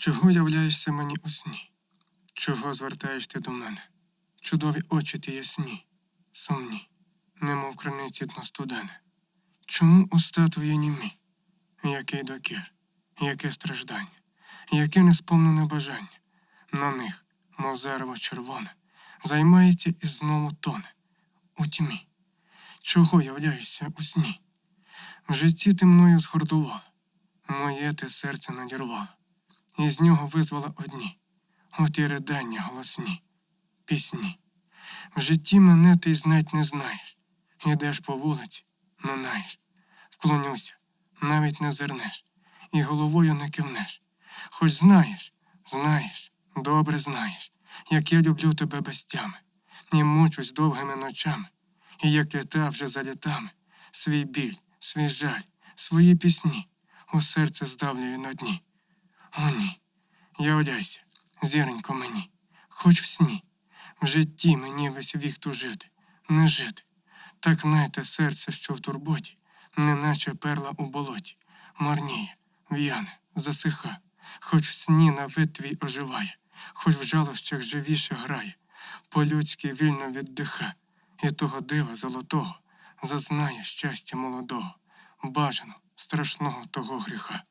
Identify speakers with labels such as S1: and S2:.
S1: Чого являєшся мені у сні? Чого звертаєш ти до мене? Чудові очі ти ясні, сумні, немов криниці дно студене. Чому уста твої німі? Який докір, яке страждання, яке несповнене бажання. На них, мов зарево червоне, займається і знову тоне. У тьмі. Чого являєшся у сні? В житті ти мною згордувала, моє ти серце надірвала, і з нього визвала одні, от і ридання голосні, пісні. В житті мене ти знать не знаєш, ідеш по вулиці, минаєш, вклонюся, навіть не зернеш, і головою не кивнеш. Хоч знаєш, знаєш, добре знаєш, як я люблю тебе без тями, і мучусь довгими ночами, і як літа вже за літами, свій біль, свій жаль, свої пісні. У серце здавлюю на дні. О, ні, являйся, зіронько мені, хоч в сні, в житті мені весь вік тужити, не жити. Так найте серце, що в турботі, неначе перла у болоті, марніє, в'яне, засиха, хоч в сні на вид твій оживає, хоч в жалощах живіше грає, по-людськи вільно віддиха, і того дива золотого зазнає щастя молодого, бажано, страшного того гріха.